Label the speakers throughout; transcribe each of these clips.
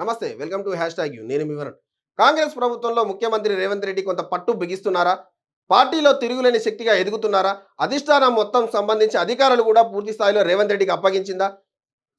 Speaker 1: నమస్తే welcome to hashtag U. నేను వివరణ వివరణ్ కాంగ్రెస్ ప్రభుత్వంలో ముఖ్యమంత్రి రేవంత్ రెడ్డి కొంత పట్టు బిగిస్తున్నారా? పార్టీలో తిరుగులేని శక్తిగా ఎదుగుతున్నారా? అధిష్టానం మొత్తం సంబంధించి అధికారులు కూడా పూర్తి స్థాయిలో రేవంత్ రెడ్డికి అప్పగించిందా?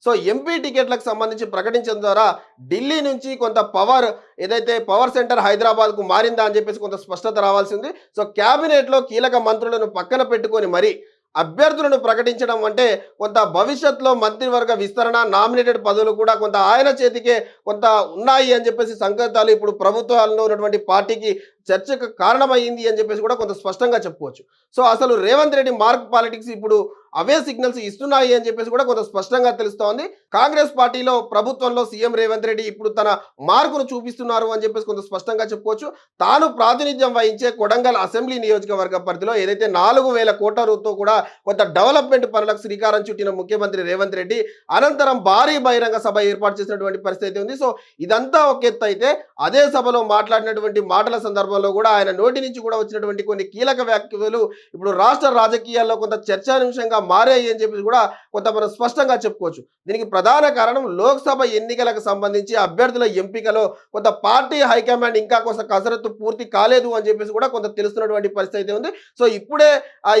Speaker 1: సో ఎంపీ టికెట్లకు సంబంధించి ప్రకటించడం ద్వారా ఢిల్లీ నుంచి కొంత పవర్ ఏదైతే పవర్ సెంటర్ హైదరాబాద్కు మారిందా అని చెప్పేసి కొంత స్పష్టత రావాల్సింది సో క్యాబినెట్లో కీలక మంత్రులను పక్కన పెట్టుకొని మరీ అభ్యర్థులను ప్రకటించడం అంటే కొంత భవిష్యత్తులో మంత్రివర్గ విస్తరణ నామినేటెడ్ పదవులు కూడా కొంత ఆయన చేతికే కొంత ఉన్నాయి అని చెప్పేసి సంకేతాలు ఇప్పుడు ప్రభుత్వాల్లో ఉన్నటువంటి పార్టీకి చర్చకు కారణమైంది అని చెప్పేసి కూడా కొంత స్పష్టంగా చెప్పుకోవచ్చు. సో అసలు రేవంత్ రెడ్డి మార్క్ పాలిటిక్స్ ఇప్పుడు అవే సిగ్నల్స్ ఇస్తున్నాయి అని చెప్పేసి కూడా కొంత స్పష్టంగా తెలుస్తోంది. కాంగ్రెస్ పార్టీలో ప్రభుత్వంలో సీఎం రేవంత్ రెడ్డి ఇప్పుడు తన మార్కును చూపిస్తున్నారు అని చెప్పేసి కొంత స్పష్టంగా చెప్పుకోవచ్చు. తాను ప్రాతినిధ్యం వహించే కొడంగల్ అసెంబ్లీ నియోజకవర్గ పరిధిలో ఏదైతే నాలుగు వేల కోట్లతో కూడా కొంత డెవలప్మెంట్ పనులకు శ్రీకారం చుట్టిన ముఖ్యమంత్రి రేవంత్ రెడ్డి అనంతరం భారీ బహిరంగ సభ ఏర్పాటు చేసినటువంటి పరిస్థితి ఉంది. సో ఇదంతా ఒక ఎత్తు అయితే అదే సభలో మాట్లాడినటువంటి మాటల సందర్భంలో కూడా ఆయన నోటి నుంచి కూడా వచ్చినటువంటి కొన్ని కీలక వ్యాఖ్యలు ఇప్పుడు రాష్ట్ర రాజకీయాల్లో కొంత చర్చాంశంగా మారాయి అని చెప్పి కూడా కొంత మనం స్పష్టంగా చెప్పుకోవచ్చు. దీనికి ప్రధాన కారణం లోక్సభ ఎన్నికలకు సంబంధించి అభ్యర్థుల ఎంపికలో కొంత పార్టీ హైకమాండ్ ఇంకా కొంత కసరత్తు పూర్తి కాలేదు అని చెప్పేసి కూడా కొంత తెలుస్తున్నటువంటి పరిస్థితి అయితే ఉంది. సో ఇప్పుడే ఆ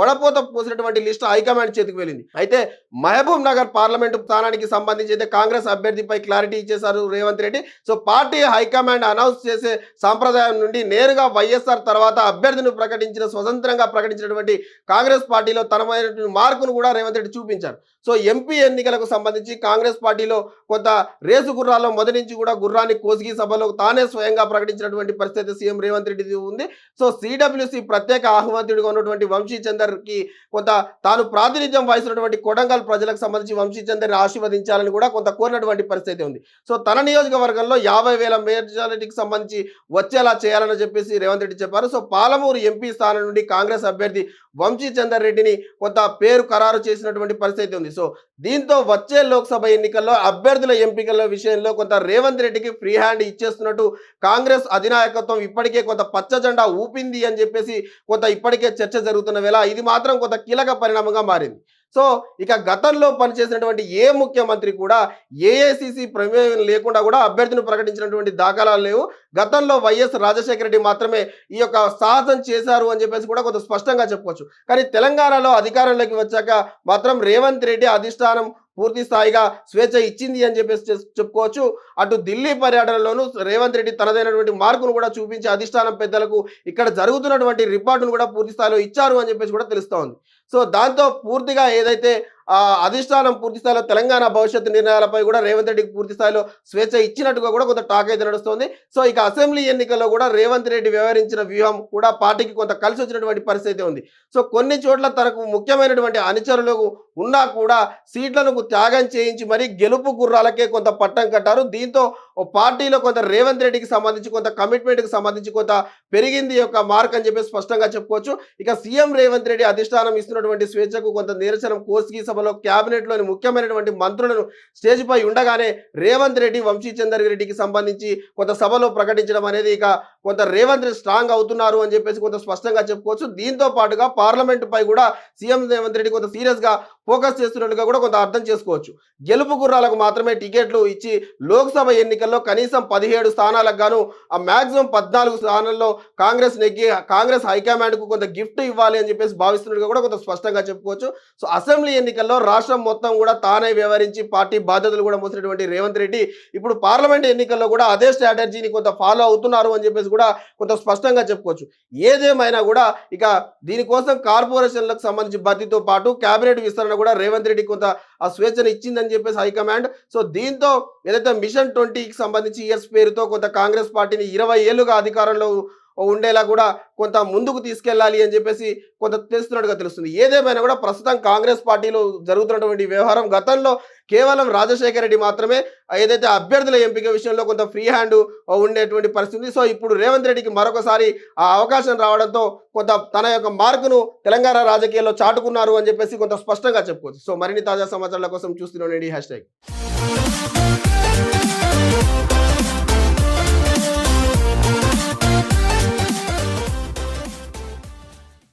Speaker 1: వడపోత పోసినటువంటి లిస్ట్ హైకమాండ్ చేతికి వెళ్ళింది. అయితే మహబూబ్ నగర్ పార్లమెంటు స్థానానికి సంబంధించి అయితే కాంగ్రెస్ అభ్యర్థిపై క్లారిటీ ఇచ్చేశారు Revanth Reddy. So party high command announce చేసే సాంప్రదాయం నుండి నేరుగా వైఎస్ఆర్ తర్వాత అభ్యర్థిని ప్రకటించిన స్వతంత్రంగా ప్రకటించినటువంటి కాంగ్రెస్ పార్టీలో తనమైనటువంటి మార్కును కూడా రేవంత్ రెడ్డి చూపించారు. సో ఎంపీ ఎన్నికలకు సంబంధించి కాంగ్రెస్ పార్టీలో కొంత రేసు గుర్రాల్లో మొదటి నుంచి కూడా గుర్రాన్ని కోసిగి సభలో తానే స్వయంగా ప్రకటించినటువంటి పరిస్థితి సీఎం రేవంత్ రెడ్డి ఉంది. సో సిడబ్ల్యూసి ప్రత్యేక ఆహ్వానితుడిగా ఉన్నటువంటి వంశీ చందర్కి కొంత తాను ప్రాతినిధ్యం వహిస్తున్నటువంటి కొడంగల్ ప్రజలకు సంబంధించి వంశీ చందర్ని ఆశీర్వదించాలని కూడా కొంత కోరినటువంటి పరిస్థితి ఉంది. సో తన నియోజకవర్గంలో యాభై వేల మెజారిటీకి సంబంధించి వచ్చేలా చేయాలని చెప్పేసి రేవంత్ రెడ్డి చెప్పారు. సో పాలమూరు ఎంపీ స్థానం నుండి కాంగ్రెస్ అభ్యర్థి వంశీ చందర్ రెడ్డిని కొంత పేరు ఖరారు చేసినటువంటి పరిస్థితి ఉంది. సో దీంతో వచ్చే లోక్సభ ఎన్నికల్లో అభ్యర్థుల ఎంపికల విషయంలో కొంత రేవంత్ రెడ్డికి ఫ్రీ హ్యాండ్ ఇచ్చేస్తున్నట్టు కాంగ్రెస్ అధినాయకత్వం ఇప్పటికే కొంత పచ్చ జెండా ఊపింది అని చెప్పేసి కొంత ఇప్పటికే చర్చ జరుగుతున్న వేళ ఇది మాత్రం కొంత కీలక పరిణామంగా మారింది. సో ఇక గతంలో పనిచేసినటువంటి ఏ ముఖ్యమంత్రి కూడా ఏఐసిసి ప్రమేయం లేకుండా కూడా అభ్యర్థిని ప్రకటించినటువంటి దాఖలాలు లేవు. గతంలో వైఎస్ రాజశేఖర రెడ్డి మాత్రమే ఈ యొక్క సాహసం చేశారు అని చెప్పేసి కూడా కొంత స్పష్టంగా చెప్పుకోవచ్చు. కానీ తెలంగాణలో అధికారంలోకి వచ్చాక మాత్రం రేవంత్ రెడ్డి అధిష్టానం పూర్తి స్థాయిగా స్వేచ్ఛ ఇచ్చింది అని చెప్పేసి చెప్పుకోవచ్చు. అటు ఢిల్లీ పర్యటనలోనూ రేవంత్ రెడ్డి తనదైనటువంటి మార్కును కూడా చూపించి అధిష్టానం పెద్దలకు ఇక్కడ జరుగుతున్నటువంటి రిపోర్టును కూడా పూర్తి స్థాయిలో ఇచ్చారు అని చెప్పేసి కూడా తెలుస్తోంది సో దాంతో పూర్తిగా ఏదైతే అధిష్టానం పూర్తి స్థాయిలో తెలంగాణ భవిష్యత్తు నిర్ణయాలపై కూడా రేవంత్ రెడ్డికి పూర్తి స్థాయిలో స్వేచ్ఛ ఇచ్చినట్టుగా కూడా కొంత టాక్ అయితే నడుస్తుంది. సో ఇక అసెంబ్లీ ఎన్నికల్లో కూడా రేవంత్ రెడ్డి వ్యవహరించిన వ్యూహం కూడా పార్టీకి కొంత కలిసి వచ్చినటువంటి పరిస్థితి ఉంది. సో కొన్ని చోట్ల తనకు ముఖ్యమైనటువంటి అనుచరులు ఉన్నా కూడా సీట్లను త్యాగం చేయించి మరి గెలుపు గుర్రాలకే కొంత పట్టం కట్టారు. దీంతో పార్టీలో కొంత రేవంత్ రెడ్డికి సంబంధించి కొంత కమిట్మెంట్కి సంబంధించి కొంత పెరిగింది యొక్క మార్క్ అని చెప్పి స్పష్టంగా చెప్పుకోవచ్చు. ఇక సీఎం రేవంత్ రెడ్డి అధిష్టానం ఇస్తున్నటువంటి స్వేచ్ఛకు కొంత నిరసనం కోసిగి సభలో క్యాబినెట్లోని ముఖ్యమైనటువంటి మంత్రులను స్టేజ్పై ఉండగానే రేవంత్ రెడ్డి వంశీ చందర్ రెడ్డికి సంబంధించి కొంత సభలో ప్రకటించడం అనేది ఇక కొంత రేవంత్ రెడ్డి స్ట్రాంగ్ అవుతున్నారు అని చెప్పేసి కొంత స్పష్టంగా చెప్పుకోవచ్చు. దీంతో పాటుగా పార్లమెంట్ పై కూడా సీఎం రేవంత్ రెడ్డి కొంత సీరియస్గా ఫోకస్ చేస్తున్నట్టుగా కూడా కొంత అర్థం చేసుకోవచ్చు. గెలుపు గుర్రాలకు మాత్రమే టికెట్లు ఇచ్చి లోక్సభ ఎన్నికల్లో కనీసం పదిహేడు స్థానాలకు గాను ఆ మ్యాక్సిమం పద్నాలుగు స్థానాల్లో కాంగ్రెస్ నెగ్గి కాంగ్రెస్ హైకమాండ్కు కొంత గిఫ్ట్ ఇవ్వాలి అని చెప్పేసి భావిస్తున్నట్టుగా కూడా కొంత స్పష్టంగా చెప్పుకోవచ్చు. సో అసెంబ్లీ ఎన్నికల్లో రాష్ట్రం మొత్తం కూడా తానే వ్యవహరించి పార్టీ బాధ్యతలు కూడా మోసినటువంటి రేవంత్ రెడ్డి ఇప్పుడు పార్లమెంట్ ఎన్నికల్లో కూడా అదే స్ట్రాటజీని కొంత ఫాలో అవుతున్నారు అని చెప్పేసి కూడా కొంత స్పష్టంగా చెప్పుకోవచ్చు. ఏదేమైనా కూడా ఇక దీనికోసం కార్పొరేషన్లకు సంబంధించి భర్తీతో పాటు కేబినెట్ విస్తరణ కూడా రేవంత్ రెడ్డి కొంత ఆ స్వేచ్ఛను ఇచ్చిందని చెప్పేసి హైకమాండ్ సో దీంతో ఏదైతే మిషన్ ట్వంటీకి సంబంధించి ఇయర్స్ పేరుతో కొంత కాంగ్రెస్ పార్టీని ఇరవై ఏళ్ళుగా అధికారంలో ఉండేలా కూడా కొంత ముందుకు తీసుకెళ్ళాలి అని చెప్పేసి కొంత తెలుస్తున్నట్టుగా తెలుస్తుంది. ఏదేమైనా కూడా ప్రస్తుతం కాంగ్రెస్ పార్టీలో జరుగుతున్నటువంటి వ్యవహారం గతంలో కేవలం రాజశేఖర రెడ్డి మాత్రమే ఏదైతే అభ్యర్థుల ఎంపిక విషయంలో కొంత ఫ్రీ హ్యాండ్ ఉండేటువంటి పరిస్థితి సో ఇప్పుడు రేవంత్ రెడ్డికి మరొకసారి ఆ అవకాశం రావడంతో కొంత తన యొక్క మార్కును తెలంగాణ రాజకీయాల్లో చాటుకున్నారు అని చెప్పేసి కొంత స్పష్టంగా చెప్పుకోవచ్చు. సో మరిన్ని తాజా సమాచారాల కోసం చూస్తున్నాండి హ్యాష్ ట్యాగ్